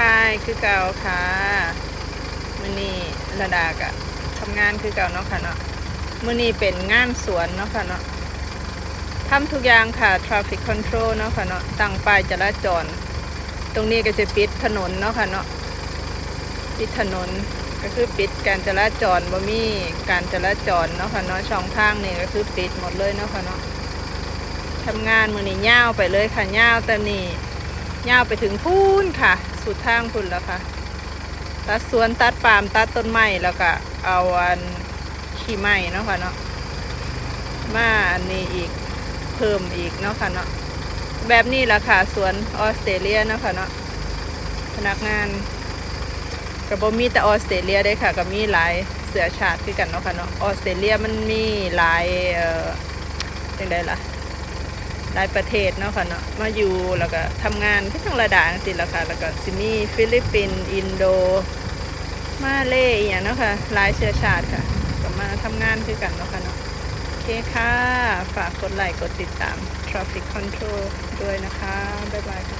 ค่ายคือเก่าค่ะมือนี้ระดากะทำงานคือเก่าเนาะค่ะเนาะมือนี้เป็นงานสวนเนาะค่ะเนาะทำทุกอย่างค่ะ traffic control เนาะค่ะเนาะตั้งป้ายจราจร ตรงนี้ก็จะปิดถนนเนาะค่ะเนาะปิดถนนก็คือปิดการจราจรบ่มีการจราจรเนาะค่ะเนาะช่องทางนี่ก็คือปิดหมดเลยเนาะค่ะเนาะทำงานมือนี้ยาวไปเลยค่ะยาวแต่นี่ ยาวไปถึงพูนค่ะ สุดทางพุ่นแล้วค่ะ ตัดสวนตัดปามตัดต้นไม้แล้วก็เอาอันขี้ไม้เนาะค่ะเนาะมาอันนี้อีกเพิ่มอีกเนาะค่ะเนาะแบบนี้แหละค่ะสวนออสเตรเลียเนาะค่ะเนาะพนักงานกับ่มีแต่ออสเตรเลียได้ค่ะก็มีหลายเสือชาติคือกันเนาะค่ะเนาะออสเตรเลียมันมีหลายเอ่อยังไงล่ะ หลายประเทศเนาะค่ะเนาะมาอยู่แล้วก็ทำงานที่ทางระดับสิละค่ะแล้วก็ซิมีฟิลิปปินส์อินโด มาเลย์อย่างเนาะค่ะหลายเชื้อชาติค่ะก็มาทำงานคือกันเนาะค่ะเนาะโอเคค่ะ ฝากกดไลค์กดติดตาม Traffic Control ด้วยนะคะ บ๊ายบายค่ะ